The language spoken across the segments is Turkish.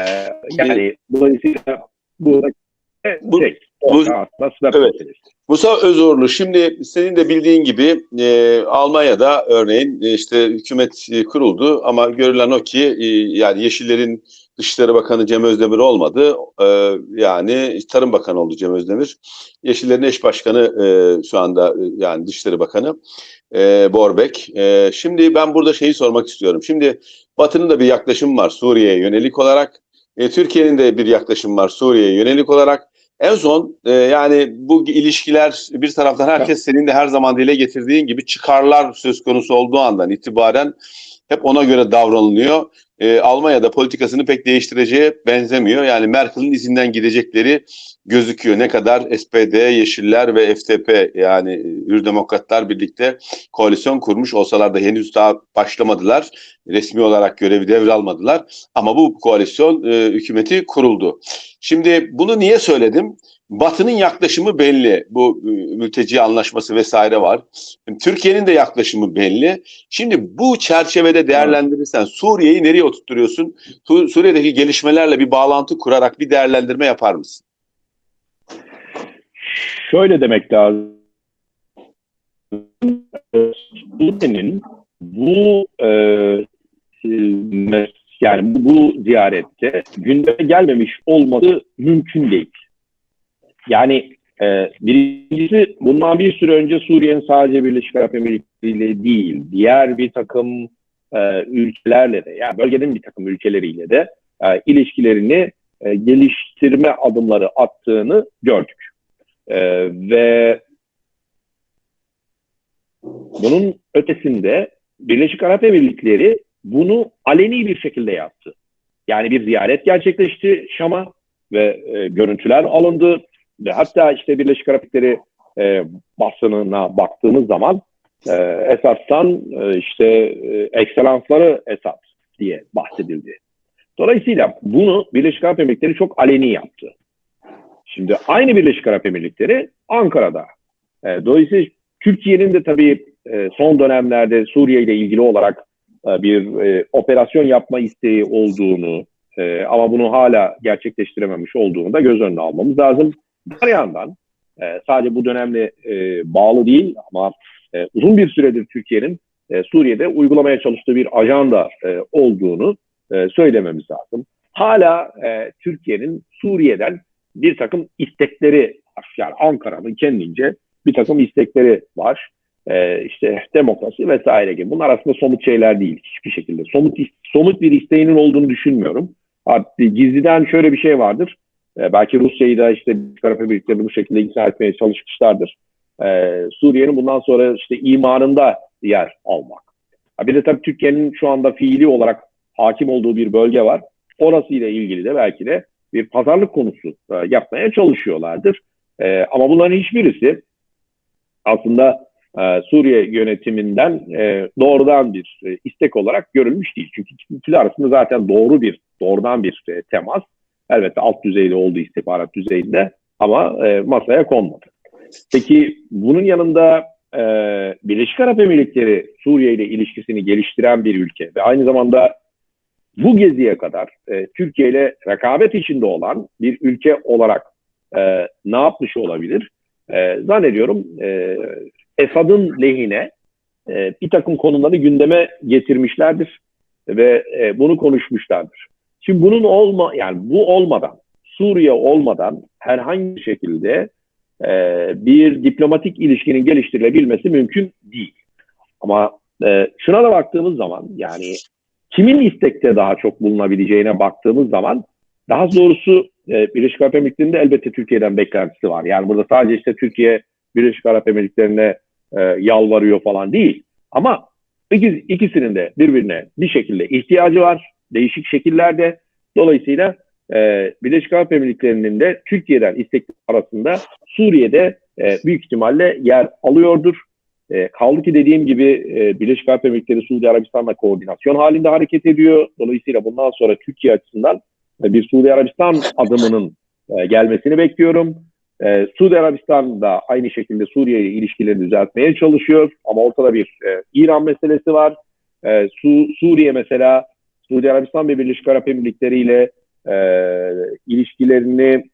Ee, yani dolayısıyla bu Bu- şey, bu- swap evet. Musa Özorlu şimdi senin de bildiğin gibi e, Almanya'da örneğin e, işte hükümet e, kuruldu ama görülen o ki e, yani Yeşillerin Dışişleri Bakanı Cem Özdemir olmadı. E, yani Tarım Bakanı oldu Cem Özdemir. Yeşillerin eş başkanı e, şu anda e, yani Dışişleri Bakanı e, Borbek. E, şimdi ben burada şeyi sormak istiyorum. Şimdi Batı'nın da bir yaklaşım var Suriye'ye yönelik olarak. E, Türkiye'nin de bir yaklaşım var Suriye'ye yönelik olarak. En son e, yani bu ilişkiler bir taraftan herkes senin de her zaman dile getirdiğin gibi çıkarlar söz konusu olduğu andan itibaren hep ona göre davranılıyor. E, Almanya'da politikasını pek değiştireceğe benzemiyor. Yani Merkel'in izinden gidecekleri gözüküyor. Ne kadar SPD, Yeşiller ve FDP yani Hür Demokratlar birlikte koalisyon kurmuş olsalar da henüz daha başlamadılar. Resmi olarak görevi devralmadılar. Ama bu koalisyon e, hükümeti kuruldu. Şimdi bunu niye söyledim? Batı'nın yaklaşımı belli. Bu e, mülteci anlaşması vesaire var. Türkiye'nin de yaklaşımı belli. Şimdi bu çerçevede değerlendirirsen Suriye'yi nereye oturtturuyorsun? Su- Suriye'deki gelişmelerle bir bağlantı kurarak bir değerlendirme yapar mısın? Şöyle demek lazım. Suriye'nin bu e, yani bu ziyarette gündeme gelmemiş olması mümkün değil. Yani e, birincisi bundan bir süre önce Suriye'nin sadece Birleşik Arap Emirlikleri ile değil, diğer bir takım e, ülkelerle de, yani bölgenin bir takım ülkeleriyle de e, ilişkilerini e, geliştirme adımları attığını gördük. E, ve bunun ötesinde Birleşik Arap Emirlikleri bunu aleni bir şekilde yaptı. Yani bir ziyaret gerçekleşti Şam'a ve e, görüntüler alındı hatta işte Birleşik Arap Emirlikleri e, basınına baktığımız zaman e, Esad'dan e, işte e, ekselansları Esad diye bahsedildi. Dolayısıyla bunu Birleşik Arap Emirlikleri çok aleni yaptı. Şimdi aynı Birleşik Arap Emirlikleri Ankara'da. E, dolayısıyla Türkiye'nin de tabii e, son dönemlerde Suriye ile ilgili olarak e, bir e, operasyon yapma isteği olduğunu e, ama bunu hala gerçekleştirememiş olduğunu da göz önüne almamız lazım. Bir yandan e, sadece bu dönemle e, bağlı değil ama e, uzun bir süredir Türkiye'nin e, Suriye'de uygulamaya çalıştığı bir ajanda e, olduğunu e, söylememiz lazım. Hala e, Türkiye'nin Suriye'den bir takım istekleri var. Yani Ankara'nın kendince bir takım istekleri var. Ee, işte demokrasi vesaire gibi. Bunlar aslında somut şeyler değil hiçbir şekilde. Somut somut bir isteğinin olduğunu düşünmüyorum. Hatta gizliden şöyle bir şey vardır. Ee, belki Rusya'yı da işte taraf birlikleri bu şekilde ikna etmeye çalışmışlardır. Ee, Suriye'nin bundan sonra işte imarında yer almak. Bir de tabii Türkiye'nin şu anda fiili olarak hakim olduğu bir bölge var. Orası ile ilgili de belki de bir pazarlık konusu e, yapmaya çalışıyorlardır. E, ama bunların hiçbirisi aslında e, Suriye yönetiminden e, doğrudan bir e, istek olarak görülmüş değil. Çünkü ikili arasında zaten doğru bir, doğrudan bir e, temas elbette alt düzeyde oldu istihbarat düzeyinde ama e, masaya konmadı. Peki bunun yanında e, Birleşik Arap Emirlikleri Suriye ile ilişkisini geliştiren bir ülke ve aynı zamanda bu geziye kadar e, Türkiye ile rekabet içinde olan bir ülke olarak e, ne yapmış olabilir? E, zannediyorum e, Esad'ın lehine e, bir takım konuları gündeme getirmişlerdir ve e, bunu konuşmuşlardır. Şimdi bunun olma yani bu olmadan Suriye olmadan herhangi bir şekilde e, bir diplomatik ilişkinin geliştirilebilmesi mümkün değil. Ama e, şuna da baktığımız zaman yani kimin istekte daha çok bulunabileceğine baktığımız zaman daha doğrusu e, Birleşik Arap Emirlikleri'nde elbette Türkiye'den beklentisi var. Yani burada sadece işte Türkiye Birleşik Arap Emirlikleri'ne e, yalvarıyor falan değil. Ama ikis, ikisinin de birbirine bir şekilde ihtiyacı var. Değişik şekillerde. Dolayısıyla e, Birleşik Arap Emirlikleri'nin de Türkiye'den istek arasında Suriye'de e, büyük ihtimalle yer alıyordur. E, kaldı ki dediğim gibi e, Birleşik Arap Emirlikleri Suudi Arabistan'la koordinasyon halinde hareket ediyor. Dolayısıyla bundan sonra Türkiye açısından e, bir Suudi Arabistan adımının e, gelmesini bekliyorum. E, Suudi Arabistan da aynı şekilde Suriye ile ilişkilerini düzeltmeye çalışıyor. Ama ortada bir e, İran meselesi var. E, Su, Suriye mesela Suudi Arabistan ve Birleşik Arap Emirlikleri ile e, ilişkilerini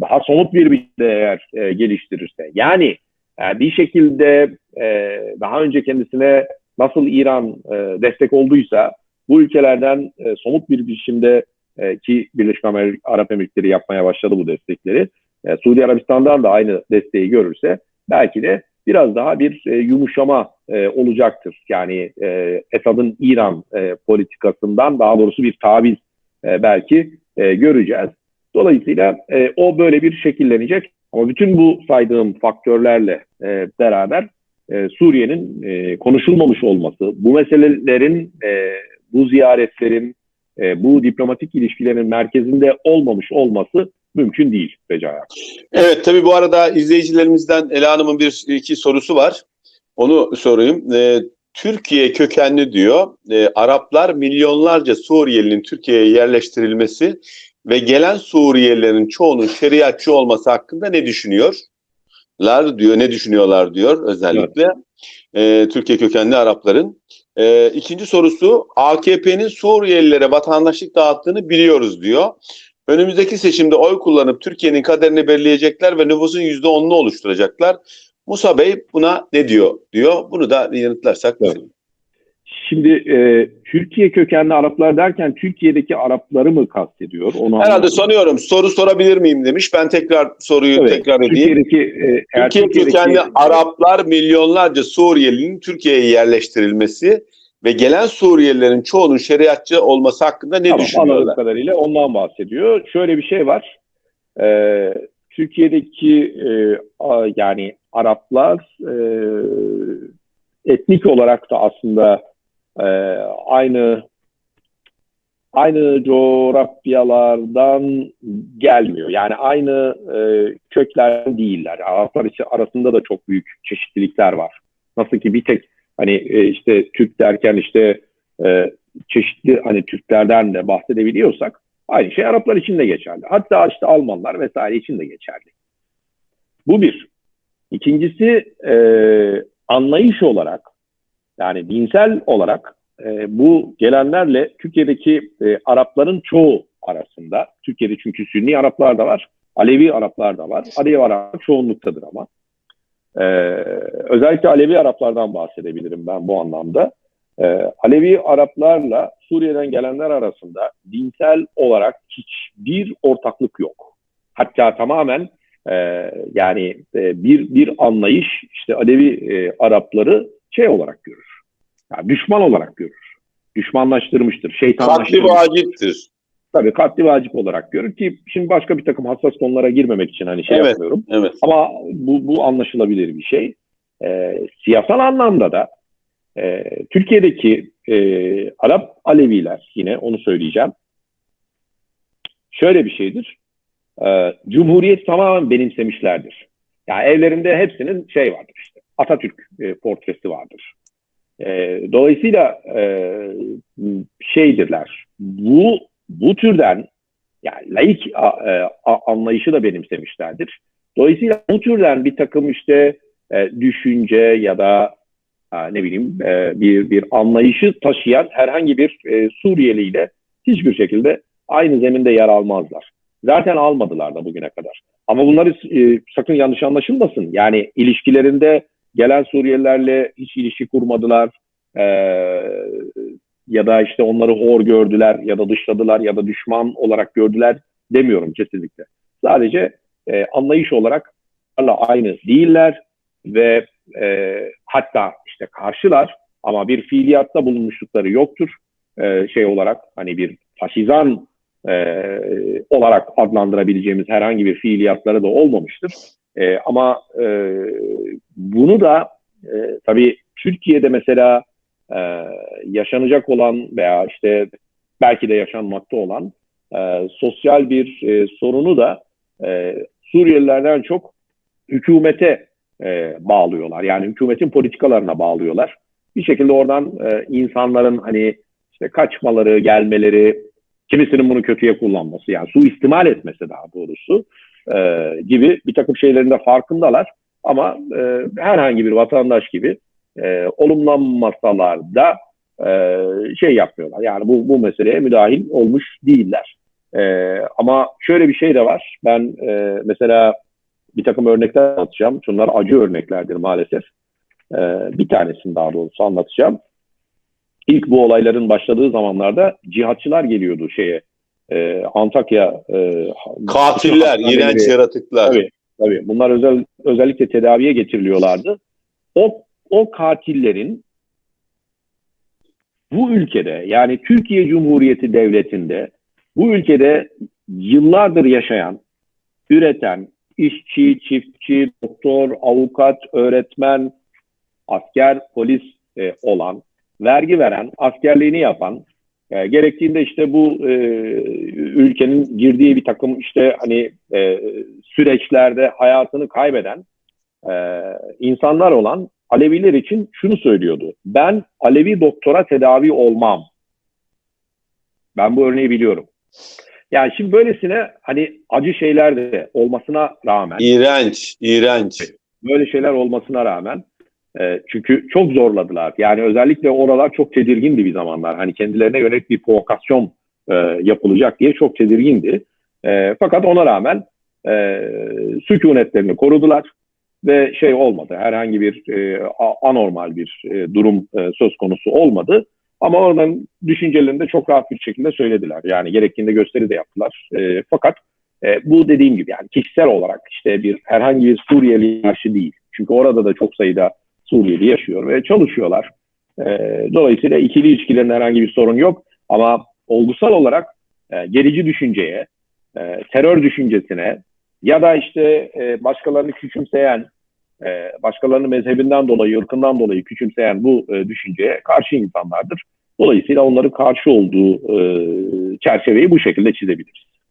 daha somut bir biçimde eğer e, geliştirirse, yani e, bir şekilde e, daha önce kendisine nasıl İran e, destek olduysa bu ülkelerden e, somut bir biçimde e, ki Birleşik Arap Emirlikleri yapmaya başladı bu destekleri. E, Suudi Arabistan'dan da aynı desteği görürse belki de biraz daha bir e, yumuşama e, olacaktır. Yani e, Esad'ın İran e, politikasından daha doğrusu bir taviz e, belki e, göreceğiz. Dolayısıyla e, o böyle bir şekillenecek. Ama bütün bu saydığım faktörlerle e, beraber e, Suriye'nin e, konuşulmamış olması, bu meselelerin, e, bu ziyaretlerin, e, bu diplomatik ilişkilerin merkezinde olmamış olması mümkün değil Recai. Evet tabii bu arada izleyicilerimizden Ela Hanım'ın bir iki sorusu var. Onu sorayım. E, Türkiye kökenli diyor. E, Araplar milyonlarca Suriyelinin Türkiye'ye yerleştirilmesi ve gelen Suriyelilerin çoğunun şeriatçı olması hakkında ne düşünüyorlar diyor. Ne düşünüyorlar diyor özellikle. Evet. E, Türkiye kökenli Arapların. E, ikinci sorusu AKP'nin Suriyelilere vatandaşlık dağıttığını biliyoruz diyor. Önümüzdeki seçimde oy kullanıp Türkiye'nin kaderini belirleyecekler ve nüfusun yüzde onunu oluşturacaklar. Musa Bey buna ne diyor diyor. Bunu da yanıtlarsak. Evet. Şimdi e, Türkiye kökenli Araplar derken Türkiye'deki Arapları mı kastediyor? Onu Herhalde anladım. sanıyorum. Soru sorabilir miyim demiş. Ben tekrar soruyu evet, tekrar edeyim. Türkiye'deki, e, Türkiye kökenli Araplar milyonlarca Suriyelinin Türkiye'ye yerleştirilmesi ve gelen Suriyelilerin çoğunun şeriatçı olması hakkında ne tamam, düşünüyorlar? kadarıyla ondan bahsediyor. Şöyle bir şey var. Ee, Türkiye'deki e, a, yani Araplar e, etnik olarak da aslında e, aynı aynı coğrafyalardan gelmiyor. Yani aynı e, köklerden değiller. Araplar arasında da çok büyük çeşitlilikler var. Nasıl ki bir tek Hani e, işte Türk derken işte e, çeşitli hani Türklerden de bahsedebiliyorsak aynı şey Araplar için de geçerli. Hatta işte Almanlar vesaire için de geçerli. Bu bir. İkincisi e, anlayış olarak yani dinsel olarak e, bu gelenlerle Türkiye'deki e, Arapların çoğu arasında, Türkiye'de çünkü Sünni Araplar da var, Alevi Araplar da var. Alevi Araplar çoğunluktadır ama. Ee, özellikle Alevi Araplardan bahsedebilirim ben bu anlamda. Ee, Alevi Araplarla Suriye'den gelenler arasında dinsel olarak hiçbir ortaklık yok. Hatta tamamen e, yani e, bir bir anlayış işte Alevi e, Arapları şey olarak görür. Yani düşman olarak görür. Düşmanlaştırmıştır, şeytanlaştırmıştır. Katli vaciptir. Tabii katli vacip olarak görür ki şimdi başka bir takım hassas konulara girmemek için hani şey evet, yapmıyorum. Evet. Ama bu, bu anlaşılabilir bir şey. E, siyasal anlamda da e, Türkiye'deki e, Arap Aleviler yine onu söyleyeceğim. Şöyle bir şeydir. E, Cumhuriyet tamamen benimsemişlerdir. Yani evlerinde hepsinin şey vardır işte. Atatürk e, portresi vardır. E, dolayısıyla e, şeydirler. Bu bu türden yani laik a, e, a, anlayışı da benimsemişlerdir. Dolayısıyla bu türden bir takım işte e, düşünce ya da e, ne bileyim e, bir bir anlayışı taşıyan herhangi bir e, Suriyeli ile hiçbir şekilde aynı zeminde yer almazlar. Zaten almadılar da bugüne kadar. Ama bunları e, sakın yanlış anlaşılmasın. Yani ilişkilerinde gelen Suriyelilerle hiç ilişki kurmadılar. E, ya da işte onları hor gördüler ya da dışladılar ya da düşman olarak gördüler demiyorum kesinlikle. Sadece e, anlayış olarak aynı değiller ve e, hatta işte karşılar ama bir fiiliyatta bulunmuşlukları yoktur. E, şey olarak hani bir faşizan e, olarak adlandırabileceğimiz herhangi bir fiiliyatları da olmamıştır. E, ama e, bunu da e, tabii Türkiye'de mesela e, yaşanacak olan veya işte belki de yaşanmakta olan e, sosyal bir e, sorunu da e, Suriyelilerden çok hükümete e, bağlıyorlar. Yani hükümetin politikalarına bağlıyorlar. Bir şekilde oradan e, insanların hani işte kaçmaları, gelmeleri, kimisinin bunu kötüye kullanması yani suistimal etmesi daha doğrusu e, gibi bir takım şeylerin de farkındalar. Ama e, herhangi bir vatandaş gibi e, olumlanmasalar da e, şey yapmıyorlar. Yani bu, bu meseleye müdahil olmuş değiller. E, ama şöyle bir şey de var. Ben e, mesela bir takım örnekler anlatacağım. Şunlar acı örneklerdir maalesef. E, bir tanesini daha doğrusu anlatacağım. İlk bu olayların başladığı zamanlarda cihatçılar geliyordu şeye. E, Antakya e, Katiller, iğrenç yaratıklar. Tabii, tabii. Bunlar özel, özellikle tedaviye getiriliyorlardı. O, o katillerin bu ülkede yani Türkiye Cumhuriyeti Devleti'nde bu ülkede yıllardır yaşayan, üreten, işçi, çiftçi, doktor, avukat, öğretmen, asker, polis e, olan, vergi veren, askerliğini yapan, e, gerektiğinde işte bu e, ülkenin girdiği bir takım işte hani e, süreçlerde hayatını kaybeden e, insanlar olan Aleviler için şunu söylüyordu. Ben Alevi doktora tedavi olmam. Ben bu örneği biliyorum. Yani şimdi böylesine hani acı şeyler de olmasına rağmen. İğrenç, iğrenç. Böyle şeyler olmasına rağmen e, çünkü çok zorladılar. Yani özellikle oralar çok tedirgindi bir zamanlar. Hani kendilerine yönelik bir provokasyon e, yapılacak diye çok tedirgindi. E, fakat ona rağmen e, sükunetlerini korudular ve şey olmadı. Herhangi bir e, anormal bir e, durum e, söz konusu olmadı. Ama oradan düşüncelerini de çok rahat bir şekilde söylediler. Yani gerektiğinde gösteri de yaptılar. E, fakat e, bu dediğim gibi yani kişisel olarak işte bir herhangi bir Suriyeli karşı değil. Çünkü orada da çok sayıda Suriyeli yaşıyor ve çalışıyorlar. E, dolayısıyla ikili ilişkilerin herhangi bir sorun yok. Ama olgusal olarak e, gerici düşünceye, e, terör düşüncesine ya da işte e, başkalarını küçümseyen, e, başkalarının mezhebinden dolayı, ırkından dolayı küçümseyen bu e, düşünceye karşı insanlardır. Dolayısıyla onların karşı olduğu e, çerçeveyi bu şekilde çizebiliriz.